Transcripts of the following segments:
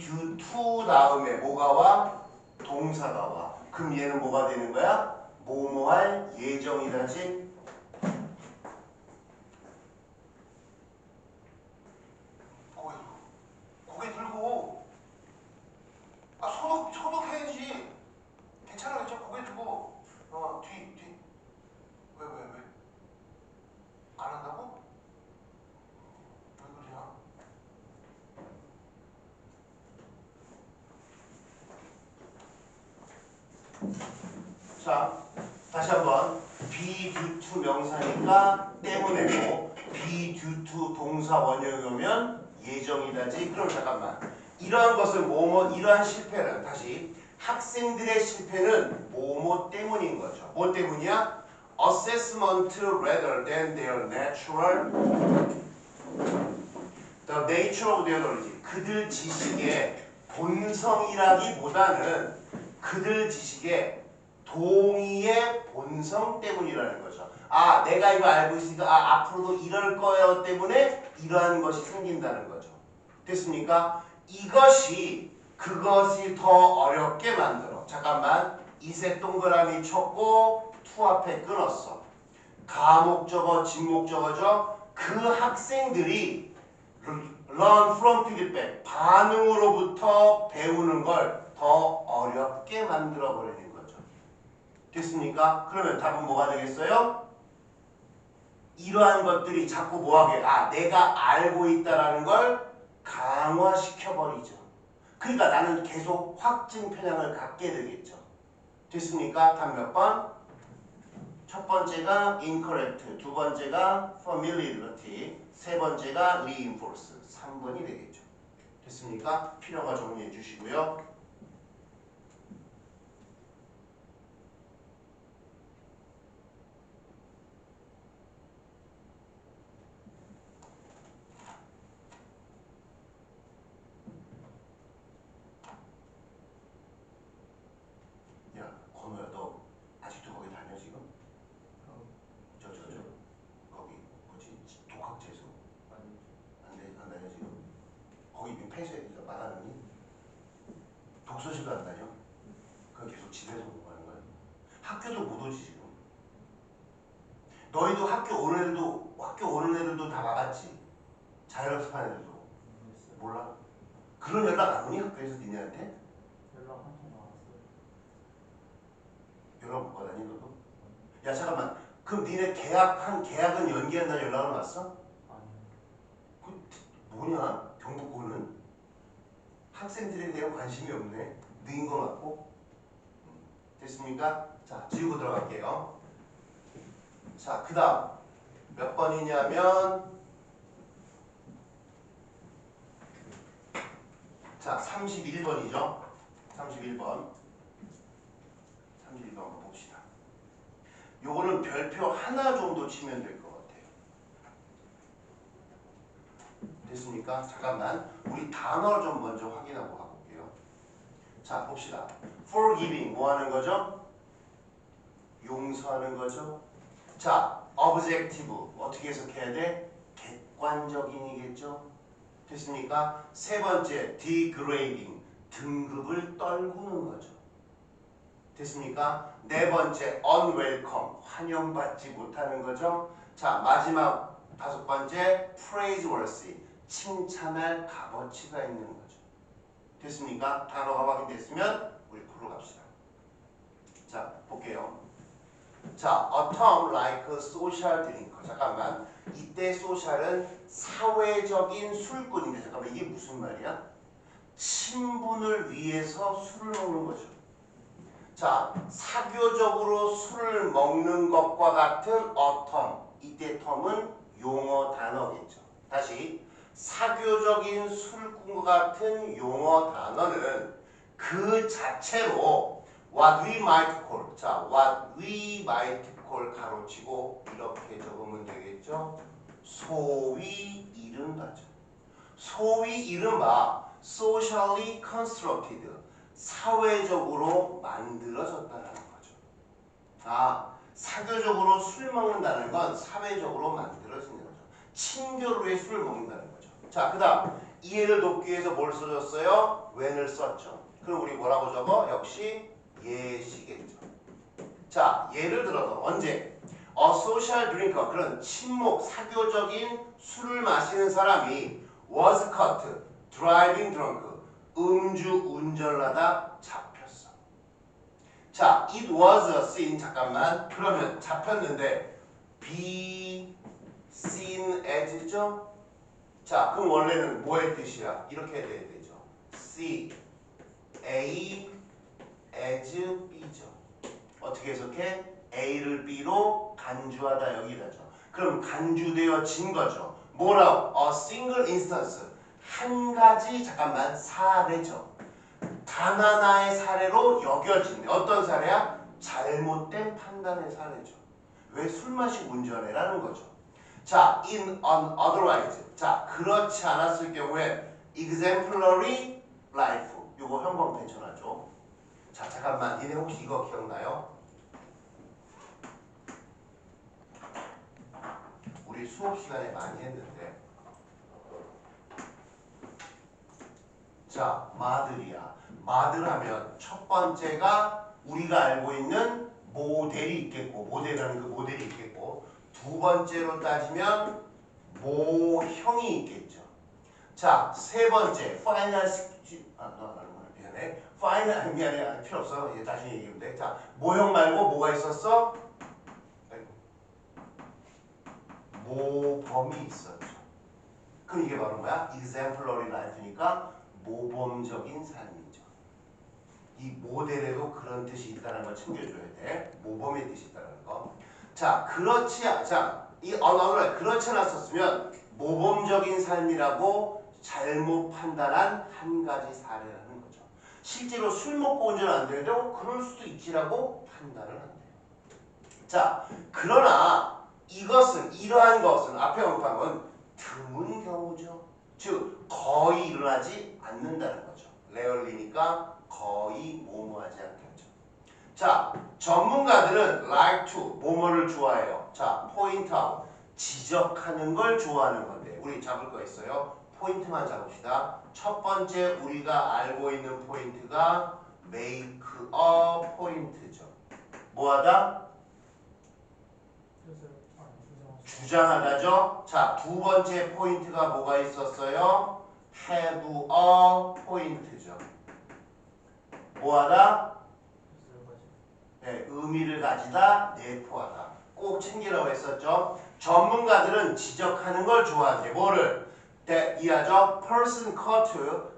due to 다음에 뭐가 와? 동사가 와. 그럼 얘는 뭐가 되는 거야? 뭐뭐 할 예정이다지? 고개 들고 고개 들고 아 소독 소독해야지 괜찮아 괜찮아 고개 들고 어뒤뒤 왜 왜 왜? 안 한다고? 왜 그래요? 자, 다시 한번 be due to 명사니까 때문에고 be due to 동사 원형이 오면 예정이다지. 그럼 잠깐만. 이러한 것은 뭐뭐 이러한 실패는 다시 학생들의 실패는 뭐뭐 때문인 거죠. 뭐 때문이야? Assessment rather than their natural the nature of their knowledge. 그들 지식의 본성이라기보다는 그들 지식의 동의의 본성 때문이라는 거죠. 아, 내가 이거 알고 있으니까 아, 앞으로도 이럴 거예요 때문에 이러한 것이 생긴다는 거죠. 됐습니까? 이것이 그것이 더 어렵게 만들어. 잠깐만. 이색 동그라미 쳤고 투 앞에 끊었어. 가목적어, 진목적어죠. 그 학생들이 learn from feedback 반응으로부터 배우는 걸 더 어렵게 만들어 버리는 거죠. 됐습니까? 그러면 답은 뭐가 되겠어요? 이러한 것들이 자꾸 뭐하게 아 내가 알고 있다라는 걸 강화시켜 버리죠. 그러니까 나는 계속 확증 편향을 갖게 되겠죠. 됐습니까? 답몇 번? 첫 번째가 incorrect, 두 번째가 familiarity, 세 번째가 reinforce, 3번이 되겠죠. 됐습니까? 필요가 정리해 주시고요. 야, 건우야, 너 아직도 거기 다녀 지금? 저, 저, 저, 거기 뭐지? 독학재수 안 돼, 안 다녀 지금? 거기 뭐 폐쇄해서 말하느니? 독서실도 안 다녀? 그럼 계속 집에서 공부하는 거야? 학교도 못 오지 지금? 너희도 학교 오는 애들도 학교 오는 애들도 다 막았지? 자율학습하는 애들도 몰라? 그런 연락 안 오니 학교에서 니네한테? 연락 한 통 나왔어요. 연락 못 받아니 너도? 야 잠깐만 그럼 니네 계약한 계약은 연기한다는 연락은 왔어? 아니요. 그 뭐냐 경북고는 학생들에 대한 관심이 없네. 느인 것 같고. 음, 됐습니까? 자 지우고 들어갈게요. 자 그 다음. 몇 번이냐면 자 31번이죠. 31번. 31번 한번 봅시다 요거는 별표 하나 정도 치면 될 것 같아요 됐습니까? 잠깐만 우리 단어 좀 먼저 확인하고 가볼게요. 자 봅시다. forgiving 뭐 하는 거죠? 용서하는 거죠. 자 objective 어떻게 해석해야 돼? 객관적인이겠죠. 됐습니까? 세 번째 degrading 등급을 떨구는 거죠. 됐습니까? 네 번째 unwelcome 환영받지 못하는 거죠. 자 마지막 다섯 번째 praiseworthy 칭찬할 값어치가 있는 거죠. 됐습니까? 단어가 확인됐으면 우리 풀어 갑시다. 자, 볼게요. 자, a term like social drinker. 잠깐만. 이때 소셜은 사회적인 술꾼인데 잠깐만 이게 무슨 말이야? 친분을 위해서 술을 먹는 거죠. 자, 사교적으로 술을 먹는 것과 같은 term. 이때 term은 용어 단어겠죠. 다시 사교적인 술꾼과 같은 용어 단어는 그 자체로 what we might call 자 what we might call 가로치고 이렇게 적으면 되겠죠 소위 이른바죠 소위 이른바 socially constructed 사회적으로 만들어졌다는 거죠 아 사교적으로 술 먹는다는 건 사회적으로 만들어지는 거죠 친교로 의 술을 먹는다는 거죠 자, 그 다음 이해를 돕기 위해서 뭘 써줬어요? when을 썼죠. 그럼 우리 뭐라고 적어? 역시 예시겠죠. 자, 예를 들어서 언제? A social drinker 그런 친목 사교적인 술을 마시는 사람이 was caught driving drunk 음주 운전을 하다 잡혔어. 자, it was seen 잠깐만 그러면 잡혔는데 be seen as죠? 자, 그럼 원래는 뭐의 뜻이야? 이렇게 돼야 되죠. see A as B죠. 어떻게 해석해? A를 B로 간주하다 여기다죠. 그럼 간주되어진 거죠. 뭐라고? A single instance. 한 가지 잠깐만 사례죠. 단 하나의 사례로 여겨진 어떤 사례야? 잘못된 판단의 사례죠. 왜 술 마시고 운전해라는 거죠. 자, in an otherwise. 자, 그렇지 않았을 경우에 exemplary life. 요거 형광 괜찮아죠? 자, 잠깐만. 니네 혹시 이거 기억나요? 우리 수업 시간에 많이 했는데. 자, 마들이야. 마들하면 첫 번째가 우리가 알고 있는 모델이 있겠고, 모델이라는 그 모델이 있겠고, 두 번째로 따지면 모형이 있겠죠. 자, 세 번째, final script. 아, 너 말고 미안해. final 미안해. 필요 없어. 이제 다시 얘기하면 돼. 자, 모형 말고 뭐가 있었어? 모범이 있었죠. 그럼 이게 바로 뭐야? exemplary life니까 모범적인 삶이죠. 이 모델에도 그런 뜻이 있다는 걸 챙겨줘야 돼. 모범의 뜻이 있다는 거. 자, 그렇지 않, 자, 이 언어를 그렇지 않았었으면 모범적인 삶이라고 잘못 판단한 한 가지 사례라는 거죠. 실제로 술 먹고 운전 안 되는데 어, 그럴 수도 있지라고 판단을 한대요. 자, 그러나 이것은 이러한 것은 앞에 언급한 건 드문 경우죠. 즉 거의 일어나지 않는다는 거죠. 레얼리니까 거의 모모하지 않겠죠. 자, 전문가들은 like to 뭐뭐를 좋아해요. 자, point out 지적하는 걸 좋아하는 건데 우리 잡을 거 있어요. 포인트만 잡읍시다. 첫 번째 우리가 알고 있는 포인트가 make a point죠. 뭐하다? 뜻을 아 주장 주장하다죠. 자, 두 번째 포인트가 뭐가 있었어요? have a point죠. 뭐하다? 네, 의미를 가지다, 내포하다. 꼭 챙기라고 했었죠. 전문가들은 지적하는 걸 좋아하는데 뭐를? 네, 이하죠. person caught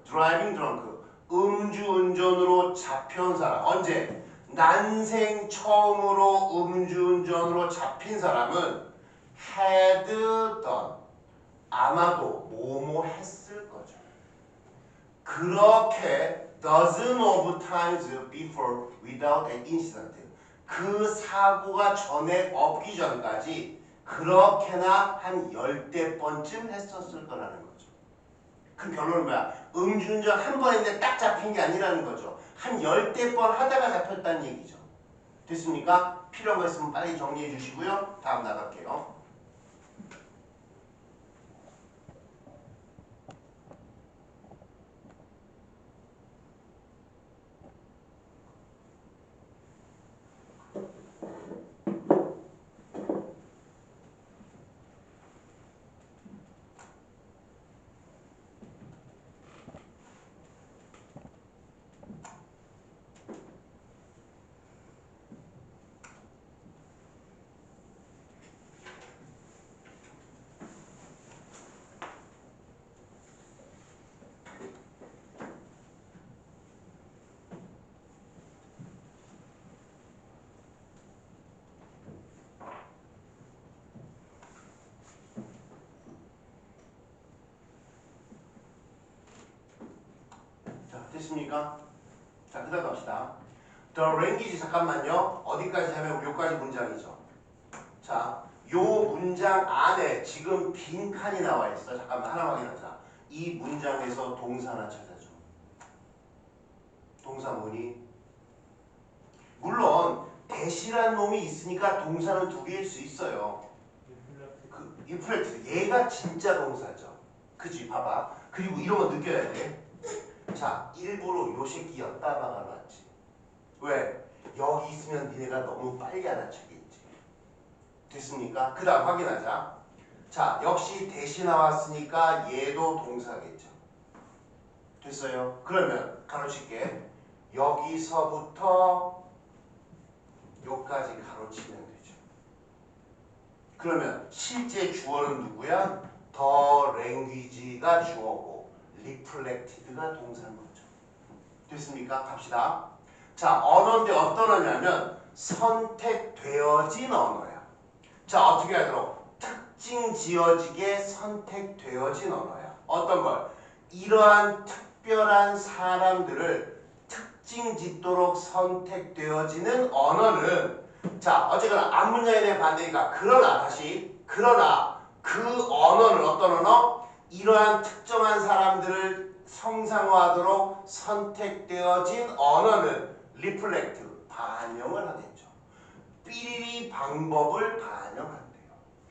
driving drunk. 음주운전으로 잡혀온 사람. 언제? 난생 처음으로 음주운전으로 잡힌 사람은 had done. 아마도 뭐뭐 했을 거죠. 그렇게 dozen of times before without an incident. 그 사고가 전에 없기 전까지 그렇게나 한 열대 번쯤 했었을 거라는 거죠. 그 결론은 뭐야? 음주운전 한번 했는데 딱 잡힌 게 아니라는 거죠. 한 열대 번 하다가 잡혔다는 얘기죠. 됐습니까? 필요한 거 있으면 빨리 정리해 주시고요. 다음 나갈게요. 됐습니까? 자, 그 다음 갑시다. The language 잠깐만요. 어디까지 하면 요까지 문장이죠. 자, 요 문장 안에 지금 빈 칸이 나와 있어. 잠깐만 하나 확인하자. 이 문장에서 동사 하나 찾아줘. 동사 뭐니? 물론 대시란 놈이 있으니까 동사는 두 개일 수 있어요. 그 인플레트 얘가 진짜 동사죠. 그지? 봐봐. 그리고 이런 거 느껴야 돼. 자, 일부러 요 새끼 였다 박아놨지. 왜? 여기 있으면 니네가 너무 빨리 알아채겠지. 됐습니까? 그 다음 확인하자. 자, 역시 대시 나왔으니까 얘도 동사겠죠. 됐어요? 그러면 가로칠게. 여기서부터 요까지 가로치면 되죠. 그러면 실제 주어는 누구야? 더 랭귀지가 주어고 리플렉티드가 동사인 거죠. 됐습니까? 갑시다. 자, 언어인데 어떤 언어냐면 선택되어진 언어야. 자, 어떻게 하도록 특징 지어지게 선택되어진 언어야. 어떤 걸? 이러한 특별한 사람들을 특징 짓도록 선택되어지는 언어는 자, 어쨌거나 앞문장에 대한 반대니까 그러나 다시 그러나 그 언어는 어떤 언어? 이러한 특정한 사람들을 성상화하도록 선택되어진 언어는 리플렉트 반영을 하겠죠. 삐리리 방법을 반영한대요.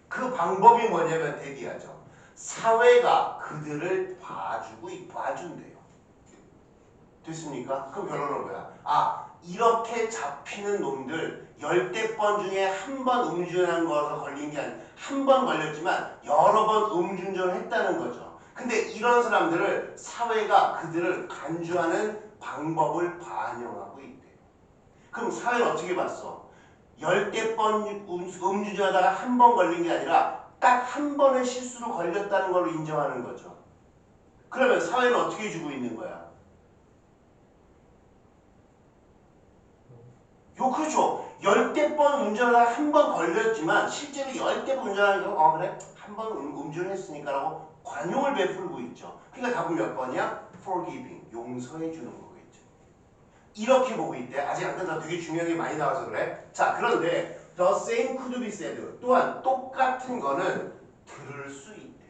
그 방법이 뭐냐면 대기하죠. 사회가 그들을 봐주고 있- 봐준대요. 됐습니까? 그럼 결론은 뭐야? 아 이렇게 잡히는 놈들 열대 번 중에 한 번 음주운전한 거서 걸린 게 아니라 한 번 걸렸지만 여러 번 음주운전을 했다는 거죠. 근데 이런 사람들을 사회가 그들을 간주하는 방법을 반영하고 있대요. 그럼 사회는 어떻게 봤어? 열대 번 음- 음주운전하다가 한 번 걸린 게 아니라 딱 한 번의 실수로 걸렸다는 걸로 인정하는 거죠. 그러면 사회는 어떻게 주고 있는 거야? 요 그렇죠. 열대 번 운전하다가 한번 걸렸지만 실제로 열대 번 운전하니까 어 그래 한번 음주를 했으니까라고 관용을 베풀고 있죠. 그러니까 답은 몇 번이야? forgiving 용서해 주는 거겠죠. 이렇게 보고 있대. 아직 안 끝나. 되게 중요한 게 많이 나와서 그래. 자 그런데 the same could be said. 또한 똑같은 거는 들을 수 있대.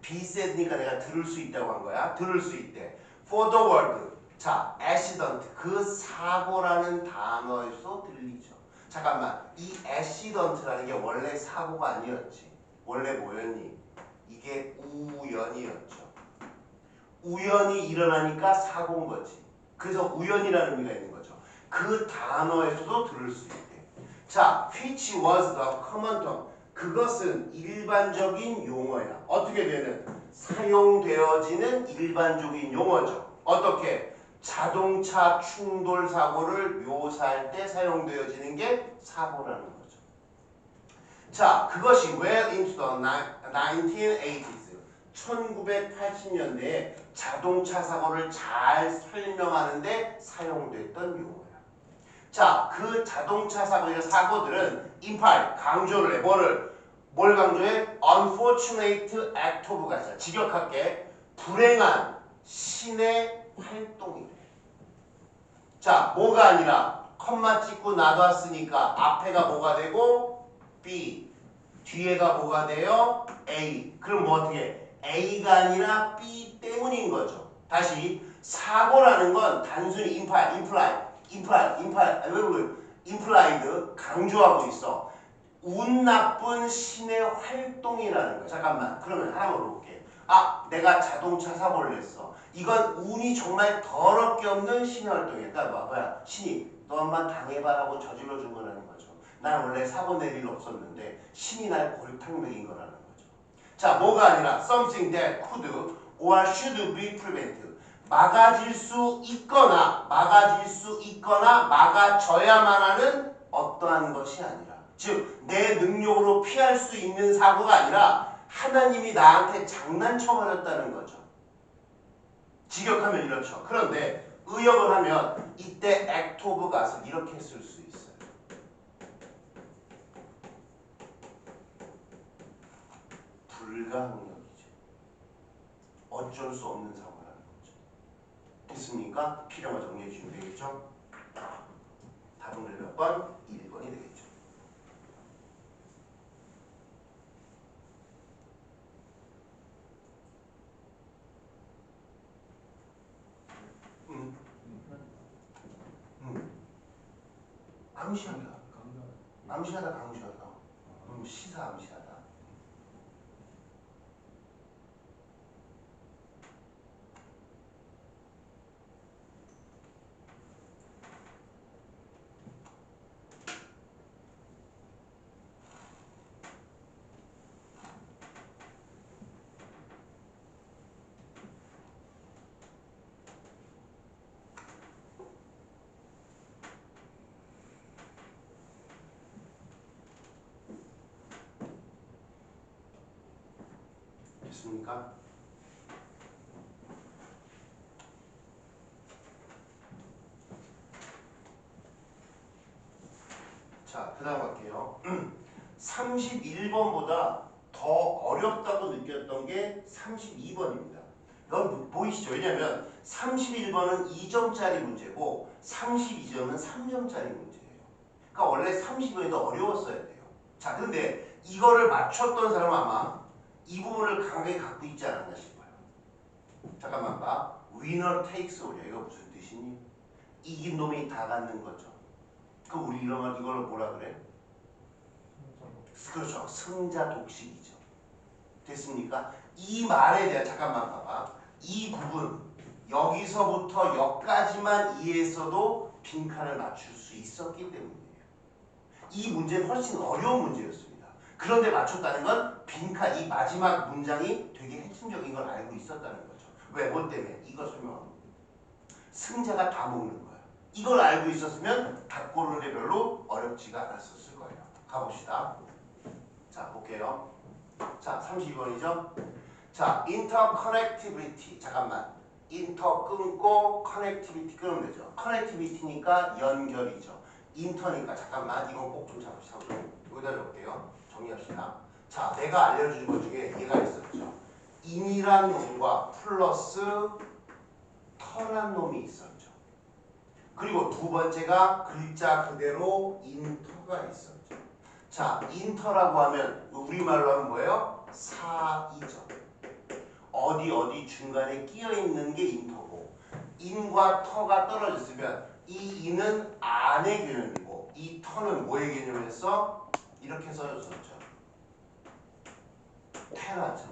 be said니까 내가 들을 수 있다고 한 거야. 들을 수 있대. for the word. 자, accident 그 사고라는 단어에서 들리죠. 잠깐만, 이 accident라는 게 원래 사고가 아니었지. 원래 뭐였니? 이게 우연이었죠. 우연이 일어나니까 사고인 거지. 그래서 우연이라는 의미가 있는 거죠. 그 단어에서도 들을 수 있대. 자, which was the common term. 그것은 일반적인 용어야. 어떻게 되는? 사용되어지는 일반적인 용어죠. 어떻게? 자동차 충돌 사고를 묘사할 때 사용되어지는 게 사고라는 거죠. 자, 그것이 well into the ni- 1980s. 1980년대에 자동차 사고를 잘 설명하는데 사용됐던 용어야. 자, 그 자동차 사고의 사고들은 인팔 강조를 해. 뭐를? 뭘 강조해? unfortunate act of가 있어. 직역할게. 불행한 신의 활동이래. 자, 뭐가 아니라 컴마 찍고 놔뒀으니까 앞에가 뭐가 되고 B, 뒤에가 뭐가 돼요? A. 그럼 뭐 어떻게? 해? A가 아니라 B 때문인 거죠. 다시 사고라는 건 단순히 임플라이, 임플라이, 아, 왜, 왜, 임플라이드 강조하고 있어. 운 나쁜 신의 활동이라는 거야. 잠깐만. 그러면 하나 물어볼게. 아, 내가 자동차 사고를 냈어. 이건 운이 정말 더럽게 없는 신의 활동이야. 그러니까 뭐, 뭐야? 신이 너 한번 당해봐라고 저질러 준 거라는 거죠. 난 원래 사고 낼 일 없었는데 신이 날 골탕 먹인 거라는 거죠. 자, 뭐가 아니라 something that could or should be prevented. 막아질 수 있거나 막아질 수 있거나 막아져야만 하는 어떠한 것이 아니라 즉 내 능력으로 피할 수 있는 사고가 아니라 하나님이 나한테 장난쳐 버렸다는 거죠. 직역하면 이렇죠. 그런데 의역을 하면 이때 act of gat을 이렇게 쓸 수 있어요. 불가능력이죠. 어쩔 수 없는 사고라는 거죠. 됐습니까? 필요한 거 정리해 주시면 되겠죠? 답은 몇 번? 1번이 되겠죠. 음, 음. 암시한다. 암시하다 강시하다. 음, 시사 암시하다. 됐습니까? 자, 그 다음 갈게요. 31번보다 더 어렵다고 느꼈던 게 32번입니다. 이건 보이시죠? 왜냐면 31번은 2점짜리 문제고 32점은 3점짜리 문제예요. 그러니까 원래 30번이 더 어려웠어야 돼요. 자, 근데 이거를 맞췄던 사람은 아마 이 부분을 강하게 갖고 있지 않았나 싶어요. 잠깐만 봐. Winner takes all이야. 이거 무슨 뜻이니? 이긴 놈이 다 갖는 거죠. 그 우리 이런 걸 이걸 뭐라 그래? 그렇죠. 승자 독식이죠. 됐습니까? 이 말에 대한 잠깐만 봐봐. 이 부분 여기서부터 여기까지만 이해했어도 빈칸을 맞출 수 있었기 때문이에요. 이 문제는 훨씬 어려운 문제였습니다. 그런데 맞췄다는 건 빈칸 이 마지막 문장이 되게 핵심적인 걸 알고 있었다는 거죠. 왜? 뭐 때문에? 이거 설명합니다. 승자가 다 먹는 거예요. 이걸 알고 있었으면 다 고르는 게 별로 어렵지가 않았었을 거예요. 가봅시다. 자, 볼게요. 자, 32번이죠. 자, interconnectivity. 잠깐만. 인터 끊고 커넥티비티 끊으면 되죠. 커넥티비티니까 연결이죠. 인터니까 잠깐만 이건 꼭 좀 잡으시고 여기다 적을게요. 정리합시다. 자, 내가 알려준 것 중에 얘가 있었죠. 인이란 놈과 플러스 터란 놈이 있었죠. 그리고 두 번째가 글자 그대로 인터가 있었죠. 자, 인터라고 하면 우리말로 하면 뭐예요? 사이죠. 어디 어디 중간에 끼어 있는 게 인터고 인과 터가 떨어졌으면 이 인은 안의 개념이고 이 터는 뭐의 개념이었어? 이렇게 써줬었죠. 테라죠.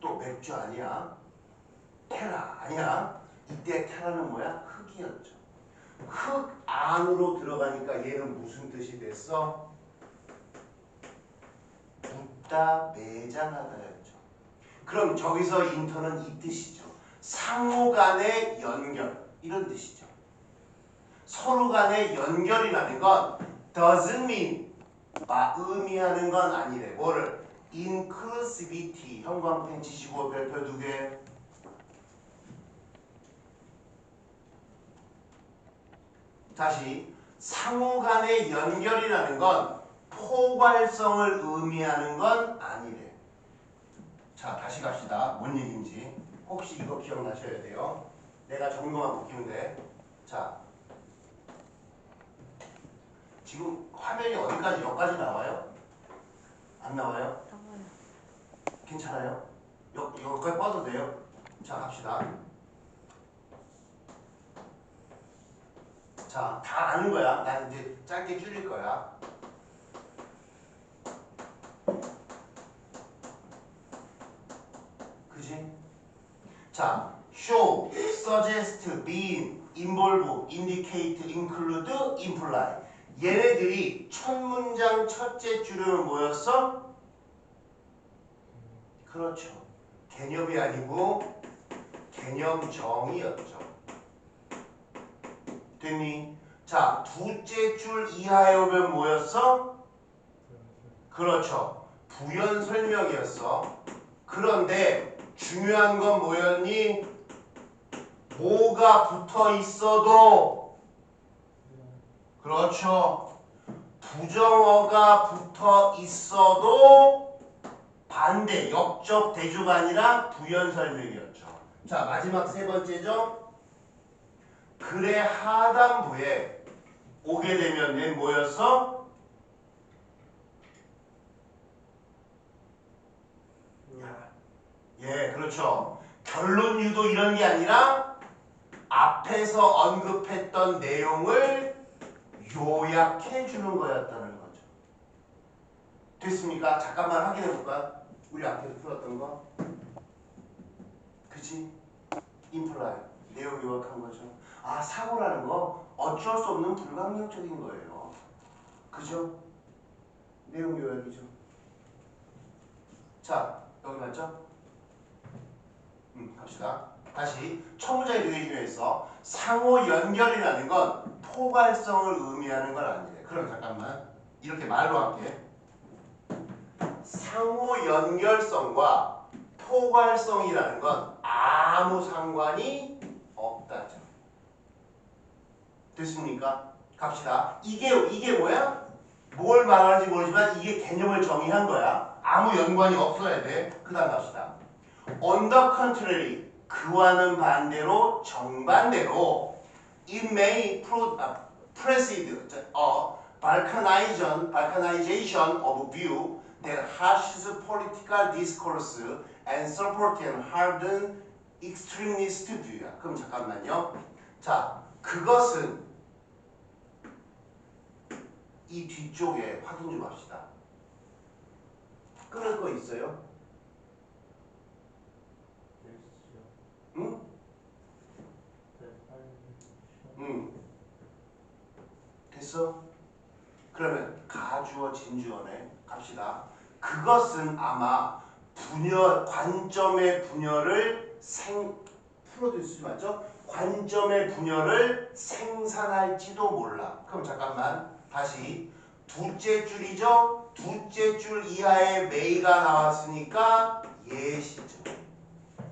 또 맥주 아니야? 테라 아니야? 이때 테라는 뭐야? 흙이었죠. 흙 안으로 들어가니까 얘는 무슨 뜻이 됐어? 묻다 매장하다였죠. 그럼 저기서 인터는 이 뜻이죠. 상호 간의 연결 이런 뜻이죠. 서로 간의 연결이라는 건 doesn't mean 아, 의미하는 건 아니래. 뭐를? Inclusivity 형광펜 지시고 별표 두 개. 다시 상호 간의 연결이라는 건 포괄성을 의미하는 건 아니래. 자, 다시 갑시다. 뭔 얘기인지. 혹시 이거 기억나셔야 돼요. 내가 정도만 웃기면 돼. 자. 지금 화면이 어디까지, 여기까지 나와요? 안 나와요? 괜찮아요? 여, 여기까지 뻗어도 돼요? 자, 갑시다. 자, 다 아는 거야. 난 이제 짧게 줄일 거야. 그지? 자, show, suggest, mean, involve, indicate, include, imply. 얘네들이 첫 문장 첫째 줄은 뭐였어? 그렇죠. 개념이 아니고 개념 정의였죠. 됐니? 자, 두째 줄 이하에 오면 뭐였어? 그렇죠. 부연 설명이었어. 그런데 중요한 건 뭐였니? 뭐가 붙어 있어도 그렇죠. 부정어가 붙어 있어도 반대 역적 대조가 아니라 부연 설명이었죠. 자 마지막 세 번째죠. 글의 하단부에 오게 되면 얘 뭐였어? 예, 그렇죠. 결론 유도 이런 게 아니라 앞에서 언급했던 내용을 요약해 주는 거였다는 거죠. 됐습니까? 잠깐만 확인해 볼까? 우리 앞에서 풀었던 거. 그치? 인플라이. 내용 요약한 거죠. 아, 사고라는 거 어쩔 수 없는 불가항력적인 거예요. 그죠? 내용 요약이죠. 자, 여기 맞죠? 음, 갑시다. 다시 되게 중요했어. 상호 연결이라는 건 포괄성을 의미하는 건 아니래. 그럼 잠깐만 이렇게 말로 할게. 상호 연결성과 포괄성이라는 건 아무 상관이 없다죠. 됐습니까? 갑시다. 이게 이게 뭐야? 뭘 말하는지 모르지만 이게 개념을 정의한 거야. 아무 연관이 없어야 돼. 그 다음 갑시다. On the contrary, 그와는 반대로 정반대로 it may pro, 아, precede a balkanization, balkanization of view that harshes political discourse and support and harden extremist view야. 그럼 잠깐만요. 자, 그것은 이 뒤쪽에 확인 좀 합시다. 끊을 거 있어요? 네. 응? 네. 응. 됐어? 그러면 가주어 진주어네 갑시다. 그것은 아마 분열 관점의 분열을 생 프로듀 쓰지 맞죠? 관점의 분열을 생산할지도 몰라. 그럼 잠깐만 다시 둘째 줄이죠? 둘째 줄 이하에 메이가 나왔으니까 예시죠.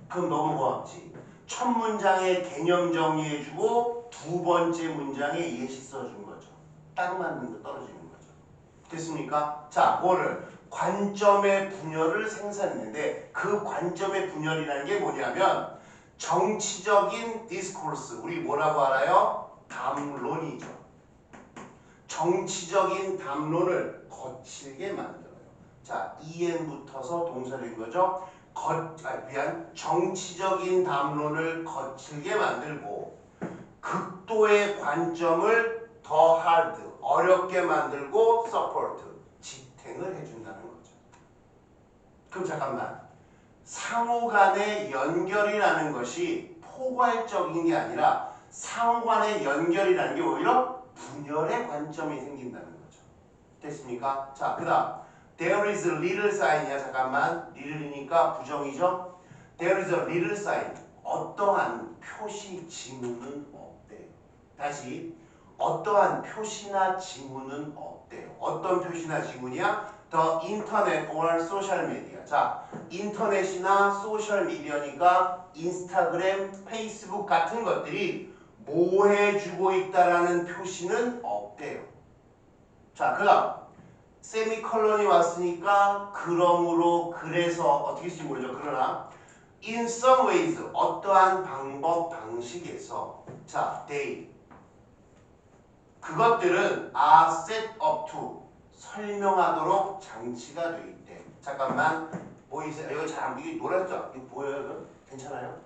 그럼 너무 고맙지. 첫 문장에 개념 정리해주고 두 번째 문장에 예시 써준 거죠. 딱 맞는 거 떨어지는 거죠. 됐습니까? 자, 뭐를 관점의 분열을 생산했는데 그 관점의 분열이라는 게 뭐냐면 정치적인 디스코르스 우리 뭐라고 알아요? 담론이죠. 정치적인 담론을 거칠게 만들어요. 자, en 붙어서 동사된 거죠. 거, 아, 미안, 정치적인 담론을 거칠게 만들고 극도의 관점을 더 하드, 어렵게 만들고 서포트, 지탱을 해준다는 거죠. 그럼 잠깐만, 상호 간의 연결이라는 것이 포괄적인 게 아니라 상호 간의 연결이라는 게 오히려 분열의 관점이 생긴다는 거죠. 됐습니까? 자, 그 다음. There is a little sign이야 잠깐만. little이니까 부정이죠? There is a little sign. 어떠한 표시 지문은 없대요 다시 어떠한 표시나 지문은 없대요 어떤 표시나 지문이야? The internet or social media 자 인터넷이나 소셜 미디어니까 인스타그램, 페이스북 같은 것들이 뭐 해주고 있다라는 표시는 없대요 자 그다음 세미컬론이 왔으니까 그러므로 그래서 어떻게 쓸지 모르죠. 그러나 in some ways 어떠한 방법 방식에서 자 they 그것들은 are set up to 설명하도록 장치가 돼 있대. 잠깐만 보이세요? 이거 잘안 보이 노랗죠? 이거 보여요? 괜찮아요?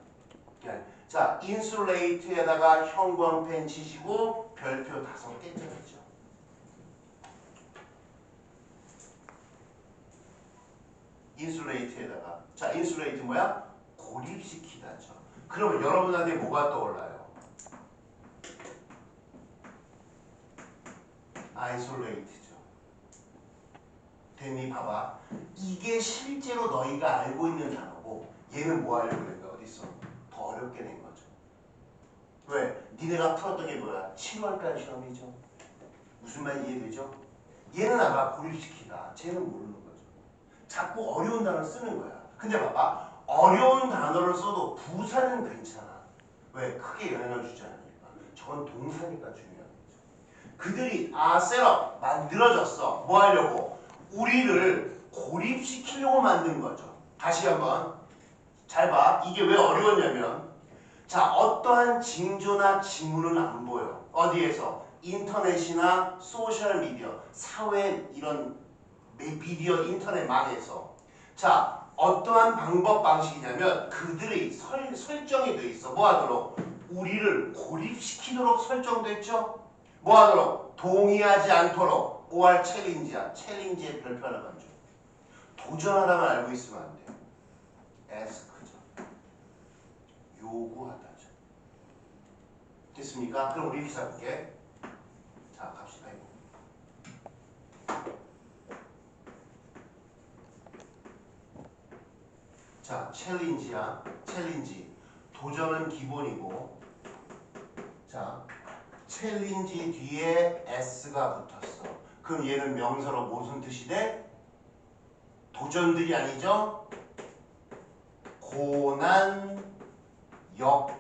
네. 자 인슐레이트에다가 형광펜 치시고 별표 다섯 개 짜리죠. 인슐레이트에다가 자 인슐레이트 뭐야? 고립시키다죠. 그러면 여러분한테 뭐가 떠올라요? 아이솔레이트죠. 됐니? 봐봐. 이게 실제로 너희가 알고 있는 단어고 얘는 뭐 하려고 그런 거야? 어딨어? 더 어렵게 낸 거죠. 왜? 니네가 풀었던 게 뭐야? 7월달 시험이죠. 무슨 말 이해되죠? 얘는 알아 고립시키다. 쟤는 모르는 거죠. 자꾸 어려운 단어 쓰는 거야. 근데 봐봐. 어려운 단어를 써도 부사는 괜찮아. 왜? 크게 영향을 주지 않으니까. 저건 동사니까 거죠. 그들이 아 셋업 만들어졌어. 뭐 하려고? 우리를 고립시키려고 만든 거죠. 다시 한번 잘 봐. 이게 왜 어려웠냐면 자 어떠한 징조나 지문은 안 보여. 어디에서? 인터넷이나 소셜 미디어, 사회 이런 매- 비디오 인터넷 망에서 자 어떠한 방법 방식이냐면 그들이 설, 설정이 돼 있어 뭐 하도록 우리를 고립시키도록 설정됐죠 뭐 하도록 동의하지 않도록 OR 챌린지야 챌린지의 별표 하나만 줘 도전하다만 알고 있으면 안 돼요 ask죠 요구하다죠 됐습니까? 그럼 우리 기사 볼게 자 갑시다 이거 자, 챌린지야. 챌린지. 도전은 기본이고. 자, 챌린지 뒤에 s가 붙었어. 그럼 얘는 명사로 무슨 뜻이 돼? 도전들이 아니죠? 고난 역